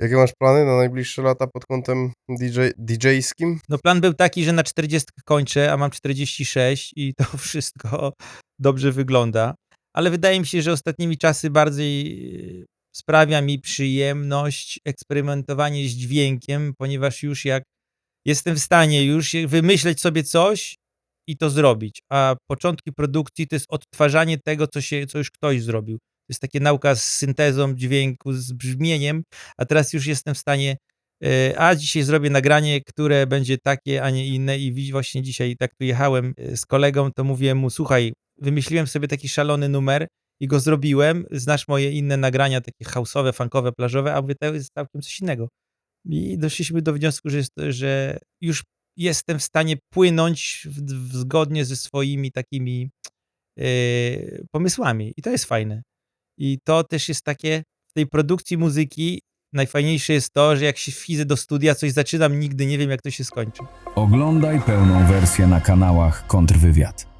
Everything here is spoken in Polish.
Jakie masz plany na najbliższe lata pod kątem DJ, DJ-skim? No plan był taki, że na 40 kończę, a mam 46 i to wszystko dobrze wygląda. Ale wydaje mi się, że ostatnimi czasy bardziej e, sprawia mi przyjemność eksperymentowanie z dźwiękiem, ponieważ już jak jestem w stanie już wymyśleć sobie coś i to zrobić, a początki produkcji to jest odtwarzanie tego, co, się, co już ktoś zrobił. To jest takie nauka z syntezą dźwięku, z brzmieniem, a teraz już jestem w stanie e, a dzisiaj zrobię nagranie, które będzie takie, a nie inne i właśnie dzisiaj tak tu jechałem e, z kolegą, to mówiłem mu, słuchaj, wymyśliłem sobie taki szalony numer i go zrobiłem, znasz moje inne nagrania, takie house'owe, funkowe, plażowe, a mówię, to jest całkiem coś innego. I doszliśmy do wniosku, że, jest, że już jestem w stanie płynąć w, w, zgodnie ze swoimi takimi e, pomysłami i to jest fajne. I to też jest takie, w tej produkcji muzyki najfajniejsze jest to, że jak się wchodzę do studia, coś zaczynam, nigdy nie wiem, jak to się skończy. Oglądaj pełną wersję na kanałach Kontrwywiad.